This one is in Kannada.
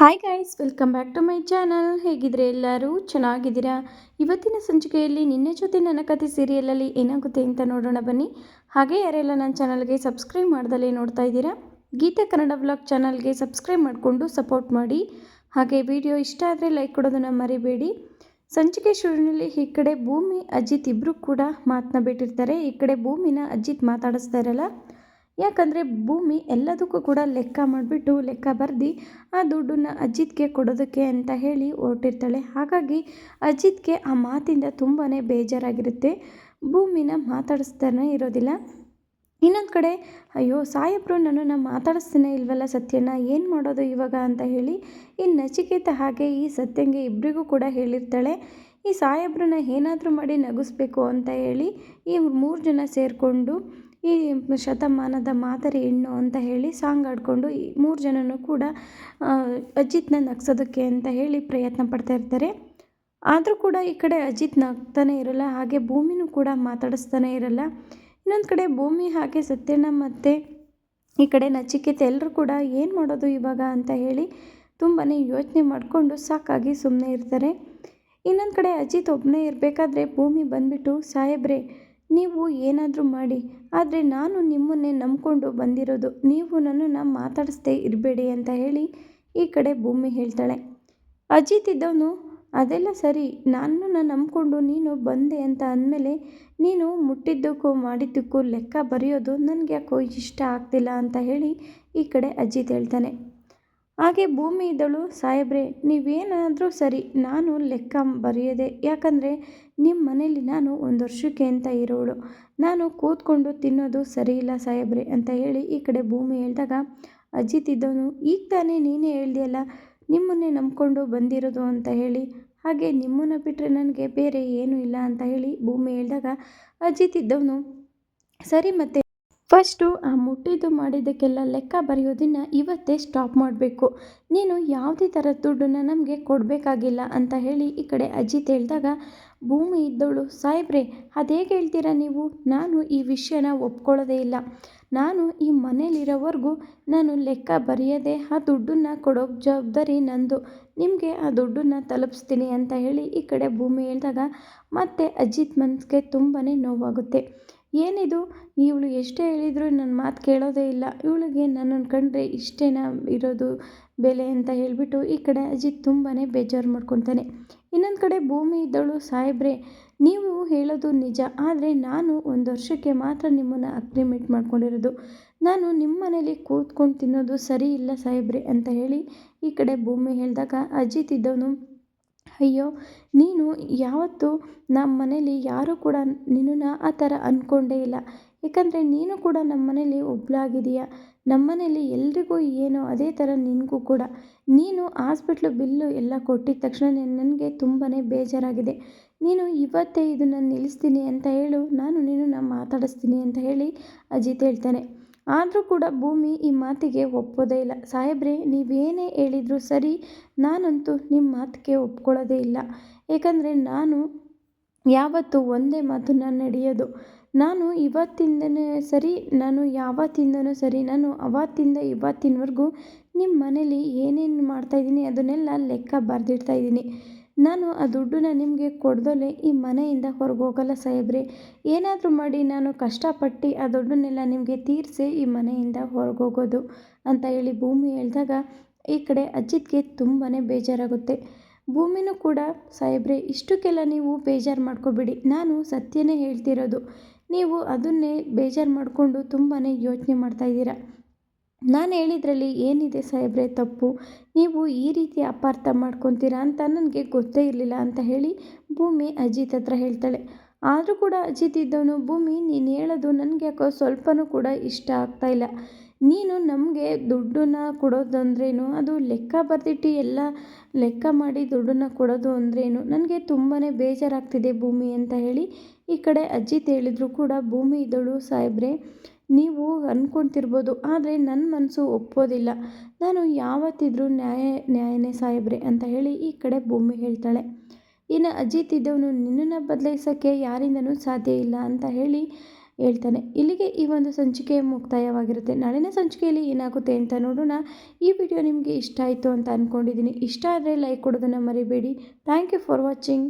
Hi guys welcome back to my channel ಹೇಗಿದ್ರೆ ಎಲ್ಲರೂ ಚೆನ್ನಾಗಿದ್ದೀರಾ? ಇವತ್ತಿನ ಸಂಚಿಕೆಯಲ್ಲಿ ನಿನ್ನೆ ಜೊತೆ ನನ್ನ ಕತೆ ಸೀರಿಯಲಲ್ಲಿ ಏನಾಗುತ್ತೆ ಅಂತ ನೋಡೋಣ ಬನ್ನಿ. ಹಾಗೆ ಯಾರೆಲ್ಲ ನನ್ನ ಚಾನಲ್ಗೆ ಸಬ್ಸ್ಕ್ರೈಬ್ ಮಾಡ್ದಲ್ಲೇ ನೋಡ್ತಾ ಇದ್ದೀರಾ, ಗೀತೆ ಕನ್ನಡ ಬ್ಲಾಗ್ ಚಾನಲ್ಗೆ ಸಬ್ಸ್ಕ್ರೈಬ್ ಮಾಡಿಕೊಂಡು ಸಪೋರ್ಟ್ ಮಾಡಿ. ಹಾಗೆ ವಿಡಿಯೋ ಇಷ್ಟ ಆದರೆ ಲೈಕ್ ಕೊಡೋದನ್ನು ಮರಿಬೇಡಿ. ಸಂಚಿಕೆ ಶುರುವಿನಲ್ಲಿ ಈ ಕಡೆ ಭೂಮಿ, ಅಜಿತ್ ಇಬ್ಬರು ಕೂಡ ಮಾತನ್ನ ಬಿಟ್ಟಿರ್ತಾರೆ. ಈ ಕಡೆ ಭೂಮಿನ ಅಜಿತ್ ಮಾತಾಡಿಸ್ತಾ ಇರಲ್ಲ. ಯಾಕಂದರೆ ಭೂಮಿ ಎಲ್ಲದಕ್ಕೂ ಕೂಡ ಲೆಕ್ಕ ಮಾಡಿಬಿಟ್ಟು ಲೆಕ್ಕ ಬರೆದು ಆ ದುಡ್ಡನ್ನು ಅಜಿತ್ಗೆ ಕೊಡೋದಕ್ಕೆ ಅಂತ ಹೇಳಿ ಹೊರಟಿರ್ತಾಳೆ. ಹಾಗಾಗಿ ಅಜಿತ್ಗೆ ಆ ಮಾತಿಂದ ತುಂಬಾ ಬೇಜಾರಾಗಿರುತ್ತೆ. ಭೂಮಿನ ಮಾತಾಡಿಸ್ತಾನೆ ಇರೋದಿಲ್ಲ. ಇನ್ನೊಂದು ಕಡೆ, ಅಯ್ಯೋ ಸಾಹೇಬ್ರು ನನ್ನನ್ನು ಮಾತಾಡಿಸ್ತಾನೆ ಇಲ್ವಲ್ಲ ಸತ್ಯನ ಏನು ಮಾಡೋದು ಇವಾಗ? ಅಂತ ಹೇಳಿ ಈ ನಚಿಕೇತ ಹಾಗೆ ಈ ಸತ್ಯಂಗೆ ಇಬ್ಬರಿಗೂ ಕೂಡ ಹೇಳಿರ್ತಾಳೆ. ಈ ಸಾಹೇಬ್ರನ್ನ ಏನಾದರೂ ಮಾಡಿ ನಗಿಸ್ಬೇಕು ಅಂತ ಹೇಳಿ ಈ ಮೂರು ಜನ ಸೇರಿಕೊಂಡು ಈ ಶತಮಾನದ ಮಾದರಿ ಹೆಣ್ಣು ಅಂತ ಹೇಳಿ ಸಾಂಗ್ ಆಡಿಕೊಂಡು ಈ ಮೂರು ಜನನೂ ಕೂಡ ಅಜಿತ್ನ ನಗ್ಸೋದಕ್ಕೆ ಅಂತ ಹೇಳಿ ಪ್ರಯತ್ನ ಪಡ್ತಾ ಇರ್ತಾರೆ. ಆದರೂ ಕೂಡ ಈ ಕಡೆ ಅಜಿತ್ ನಗ್ತಾನೆ ಇರಲ್ಲ, ಹಾಗೆ ಭೂಮಿನೂ ಕೂಡ ಮಾತಾಡಿಸ್ತಾನೆ ಇರಲ್ಲ. ಇನ್ನೊಂದು ಕಡೆ ಭೂಮಿ ಹಾಗೆ ಸತ್ಯಣ್ಣ ಮತ್ತು ಈ ಕಡೆ ನಚಿಕೇತ ಎಲ್ಲರೂ ಕೂಡ ಏನು ಮಾಡೋದು ಇವಾಗ ಅಂತ ಹೇಳಿ ತುಂಬಾ ಯೋಚನೆ ಮಾಡಿಕೊಂಡು ಸಾಕಾಗಿ ಸುಮ್ಮನೆ ಇರ್ತಾರೆ. ಇನ್ನೊಂದು ಕಡೆ ಅಜಿತ್ ಒಬ್ಬನೇ ಇರಬೇಕಾದ್ರೆ ಭೂಮಿ ಬಂದುಬಿಟ್ಟು, ಸಾಹೇಬ್ರೆ ನೀವು ಏನಾದರೂ ಮಾಡಿ, ಆದರೆ ನಾನು ನಿಮ್ಮನ್ನೇ ನಂಬಿಕೊಂಡು ಬಂದಿರೋದು. ನೀವು ನನ್ನನ್ನು ಮಾತಾಡಿಸ್ದೇ ಇರಬೇಡಿ ಅಂತ ಹೇಳಿ ಈ ಕಡೆ ಭೂಮಿ ಹೇಳ್ತಾಳೆ. ಅಜಿತ್ ಇದ್ದವನು, ಅದೆಲ್ಲ ಸರಿ ನಾನು ನಂಬಿಕೊಂಡು ನೀನು ಬಂದೆ ಅಂತ ಅಂದಮೇಲೆ ನೀನು ಮುಟ್ಟಿದ್ದಕ್ಕೂ ಮಾಡಿದ್ದಕ್ಕೂ ಲೆಕ್ಕ ಬರೆಯೋದು ನನಗೆ ಯಾಕೋ ಇಷ್ಟ ಆಗ್ತಿಲ್ಲ ಅಂತ ಹೇಳಿ ಈ ಕಡೆ ಅಜಿತ್ ಹೇಳ್ತಾನೆ. ಹಾಗೆ ಭೂಮಿ ಇದ್ದಳು. ಸಾಹೇಬ್ರೆ, ನೀವೇನಾದರೂ ಸರಿ, ನಾನು ಲೆಕ್ಕ ಬರೆಯದೆ, ಯಾಕಂದರೆ ನಿಮ್ಮ ಮನೇಲಿ ನಾನು ಒಂದು ವರ್ಷಕ್ಕೆ ಅಂತ ಇರೋಳು. ನಾನು ಕೂತ್ಕೊಂಡು ತಿನ್ನೋದು ಸರಿ ಇಲ್ಲ ಸಾಹೇಬ್ರೆ ಅಂತ ಹೇಳಿ ಈ ಕಡೆ ಭೂಮಿ ಹೇಳಿದಾಗ ಅಜಿತ್ ಇದ್ದವನು ಈಗ ತಾನೇ ನೀನೇ ಹೇಳ್ದಿಯಲ್ಲ, ನಿಮ್ಮನ್ನೇ ನಂಬಿಕೊಂಡು ಬಂದಿರೋದು ಅಂತ ಹೇಳಿ. ಹಾಗೆ ನಿಮ್ಮನ್ನು ಬಿಟ್ಟರೆ ನನಗೆ ಬೇರೆ ಏನೂ ಇಲ್ಲ ಅಂತ ಹೇಳಿ ಭೂಮಿ ಹೇಳಿದಾಗ ಅಜಿತ್ ಇದ್ದವನು, ಸರಿ ಮತ್ತೆ ಫಸ್ಟು ಆ ಮುಟ್ಟಿದ್ದು ಮಾಡಿದ್ದಕ್ಕೆಲ್ಲ ಲೆಕ್ಕ ಬರೆಯೋದನ್ನು ಇವತ್ತೇ ಸ್ಟಾಪ್ ಮಾಡಬೇಕು. ನೀನು ಯಾವುದೇ ಥರ ದುಡ್ಡನ್ನು ನಮಗೆ ಕೊಡಬೇಕಾಗಿಲ್ಲ ಅಂತ ಹೇಳಿ ಈ ಕಡೆ ಅಜಿತ್ ಹೇಳಿದಾಗ, ಭೂಮಿ ಇದ್ದವಳು ಸಾಹೇಬ್ರೆ ಅದೇಗೆ ಹೇಳ್ತೀರಾ ನೀವು? ನಾನು ಈ ವಿಷಯನ ಒಪ್ಕೊಳ್ಳೋದೇ ಇಲ್ಲ. ನಾನು ಈ ಮನೇಲಿರೋವರೆಗೂ ನಾನು ಲೆಕ್ಕ ಬರೆಯದೆ ಆ ದುಡ್ಡನ್ನು ಕೊಡೋ ಜವಾಬ್ದಾರಿ ನಂದು. ನಿಮಗೆ ಆ ದುಡ್ಡನ್ನು ತಲುಪಿಸ್ತೀನಿ ಅಂತ ಹೇಳಿ ಈ ಕಡೆ ಭೂಮಿ ಹೇಳಿದಾಗ ಮತ್ತೆ ಅಜಿತ್ ಮನಸ್ಸಿಗೆ ತುಂಬಾ ನೋವಾಗುತ್ತೆ. ಏನಿದು? ಇವಳು ಎಷ್ಟೇ ಹೇಳಿದರೂ ನನ್ನ ಮಾತು ಕೇಳೋದೇ ಇಲ್ಲ. ಇವಳಿಗೆ ನನ್ನನ್ನು ಕಂಡ್ರೆ ಇಷ್ಟೇನ ಇರೋದು ಬೆಲೆ ಅಂತ ಹೇಳಿಬಿಟ್ಟು ಈ ಕಡೆ ಅಜಿತ್ ತುಂಬಾ ಬೇಜಾರು ಮಾಡ್ಕೊತಾನೆ. ಇನ್ನೊಂದು ಕಡೆ ಭೂಮಿ ಇದ್ದವಳು ಸಾಹೇಬ್ರೆ, ನೀವು ಹೇಳೋದು ನಿಜ. ಆದರೆ ನಾನು ಒಂದು ವರ್ಷಕ್ಕೆ ಮಾತ್ರ ನಿಮ್ಮನ್ನು ಅಗ್ರಿಮೆಂಟ್ ಮಾಡ್ಕೊಂಡಿರೋದು. ನಾನು ನಿಮ್ಮ ಮನೇಲಿ ಕೂತ್ಕೊಂಡು ತಿನ್ನೋದು ಸರಿ ಇಲ್ಲ ಸಾಹೇಬ್ರೆ, ಅಂತ ಹೇಳಿ ಈ ಕಡೆ ಭೂಮಿ ಹೇಳಿದಾಗ ಅಜಿತ್ ಇದ್ದವನು ಅಯ್ಯೋ, ನೀನು ಯಾವತ್ತೂ ನಮ್ಮ ಮನೇಲಿ ಯಾರೂ ಕೂಡ ನಿನ್ನನ್ನು ಆ ಥರ ಅಂದ್ಕೊಂಡೇ ಇಲ್ಲ. ಏಕೆಂದರೆ ನೀನು ಕೂಡ ನಮ್ಮ ಮನೇಲಿ ಒಬ್ಬಳಾಗಿದೀಯ ನಮ್ಮ ಮನೇಲಿ ಎಲ್ರಿಗೂ ಏನೋ ಅದೇ ಥರ ನಿನಗೂ ಕೂಡ. ನೀನು ಹಾಸ್ಪಿಟ್ಲು ಬಿಲ್ಲು ಎಲ್ಲ ಕೊಟ್ಟಿದ ತಕ್ಷಣ ನನಗೆ ತುಂಬಾ ಬೇಜಾರಾಗಿದೆ. ನೀನು ಇವತ್ತೇ ಇದನ್ನು ನಿಲ್ಲಿಸ್ತೀನಿ ಅಂತ ಹೇಳು, ನಾನು ನಿನ್ನನ್ನು ಮಾತಾಡಿಸ್ತೀನಿ ಅಂತ ಹೇಳಿ ಅಜಿತ್ ಹೇಳ್ತಾನೆ. ಆದರೂ ಕೂಡ ಭೂಮಿ ಈ ಮಾತಿಗೆ ಒಪ್ಪೋದೇ ಇಲ್ಲ. ಸಾಹೇಬ್ರೆ, ನೀವೇನೇ ಹೇಳಿದರೂ ಸರಿ, ನಾನಂತೂ ನಿಮ್ಮ ಮಾತಿಗೆ ಒಪ್ಕೊಳ್ಳೋದೇ ಇಲ್ಲ. ಏಕೆಂದರೆ ನಾನು ಯಾವತ್ತೂ ಒಂದೇ ಮಾತನ್ನು ನಡೆಯೋದು. ನಾನು ಇವತ್ತಿಂದನೇ ಸರಿ, ನಾನು ಯಾವತ್ತಿಂದನೂ ಸರಿ, ನಾನು ಅವತ್ತಿಂದ ಇವತ್ತಿನವರೆಗೂ ನಿಮ್ಮ ಮನೇಲಿ ಏನೇನು ಮಾಡ್ತಾಯಿದ್ದೀನಿ ಅದನ್ನೆಲ್ಲ ಲೆಕ್ಕ ಬರೆದಿಡ್ತಾ ಇದ್ದೀನಿ. ನಾನು ಆ ದುಡ್ಡನ್ನ ನಿಮಗೆ ಕೊಡ್ದಲ್ಲೇ ಈ ಮನೆಯಿಂದ ಹೊರಗೆ ಹೋಗಲ್ಲ ಸಾಹೇಬ್ರೆ. ಏನಾದರೂ ಮಾಡಿ ನಾನು ಕಷ್ಟಪಟ್ಟು ಆ ದುಡ್ಡನ್ನೆಲ್ಲ ನಿಮಗೆ ತೀರಿಸಿ ಈ ಮನೆಯಿಂದ ಹೊರಗೆ ಹೋಗೋದು ಅಂತ ಹೇಳಿ ಭೂಮಿ ಹೇಳಿದಾಗ ಈ ಕಡೆ ಅಜಿತ್ಗೆ ತುಂಬಾ ಬೇಜಾರಾಗುತ್ತೆ. ಭೂಮಿನೂ ಕೂಡ, ಸಾಹೇಬ್ರೆ, ಇಷ್ಟಕ್ಕೆಲ್ಲ ನೀವು ಬೇಜಾರು ಮಾಡ್ಕೋಬೇಡಿ. ನಾನು ಸತ್ಯನೇ ಹೇಳ್ತಿರೋದು. ನೀವು ಅದನ್ನೇ ಬೇಜಾರು ಮಾಡಿಕೊಂಡು ತುಂಬಾ ಯೋಚನೆ ಮಾಡ್ತಾಯಿದ್ದೀರಾ ನಾನು ಹೇಳಿದ್ರಲ್ಲಿ ಏನಿದೆ ಸಾಹೇಬ್ರೆ ತಪ್ಪು? ನೀವು ಈ ರೀತಿ ಅಪಾರ್ಥ ಮಾಡ್ಕೊತೀರಾ ಅಂತ ನನಗೆ ಗೊತ್ತೇ ಇರಲಿಲ್ಲ ಅಂತ ಹೇಳಿ ಭೂಮಿ ಅಜಿತ್ ಹತ್ರ ಹೇಳ್ತಾಳೆ. ಆದರೂ ಕೂಡ ಅಜಿತ್ ಇದ್ದವನು ಭೂಮಿ, ನೀನು ಹೇಳೋದು ನನಗೆ ಯಾಕೋ ಸ್ವಲ್ಪನೂ ಕೂಡ ಇಷ್ಟ ಆಗ್ತಾಯಿಲ್ಲ ನೀನು ನಮಗೆ ದುಡ್ಡನ್ನ ಕೊಡೋದು ಅಂದ್ರೇನು ಅದು ಲೆಕ್ಕ ಬರೆದಿಟ್ಟು ಎಲ್ಲ ಲೆಕ್ಕ ಮಾಡಿ ದುಡ್ಡನ್ನ ಕೊಡೋದು ಅಂದ್ರೇನು? ನನಗೆ ತುಂಬಾ ಬೇಜಾರಾಗ್ತಿದೆ ಭೂಮಿ ಅಂತ ಹೇಳಿ. ಈ ಕಡೆ ಅಜಿತ್ ಹೇಳಿದ್ರು ಕೂಡ ಭೂಮಿ ಇದ್ದಳು ಸಾಹೇಬ್ರೆ. ನೀವು ಅಂದ್ಕೊತಿರ್ಬೋದು ಆದರೆ ನನ್ನ ಮನಸ್ಸು ಒಪ್ಪೋದಿಲ್ಲ. ನಾನು ಯಾವತ್ತಿದ್ರೂ ನ್ಯಾಯ, ನ್ಯಾಯನೇ ಸಾಹೇಬ್ರೆ ಅಂತ ಹೇಳಿ ಈ ಕಡೆ ಭೂಮಿ ಹೇಳ್ತಾಳೆ. ಇನ್ನು ಅಜಿತ್ ಇದ್ದವನು ನಿನ್ನನ್ನು ಬದಲಾಯಿಸೋಕ್ಕೆ ಯಾರಿಂದನೂ ಸಾಧ್ಯ ಇಲ್ಲ ಅಂತ ಹೇಳಿ ಹೇಳ್ತಾನೆ. ಇಲ್ಲಿಗೆ ಈ ಒಂದು ಸಂಚಿಕೆ ಮುಕ್ತಾಯವಾಗಿರುತ್ತೆ. ನಾಳಿನ ಸಂಚಿಕೆಯಲ್ಲಿ ಏನಾಗುತ್ತೆ ಅಂತ ನೋಡೋಣ. ಈ ವಿಡಿಯೋ ನಿಮಗೆ ಇಷ್ಟ ಆಯಿತು ಅಂತ ಅಂದ್ಕೊಂಡಿದ್ದೀನಿ ಇಷ್ಟ ಆದರೆ ಲೈಕ್ ಕೊಡೋದನ್ನು ಮರಿಬೇಡಿ. Thank you for watching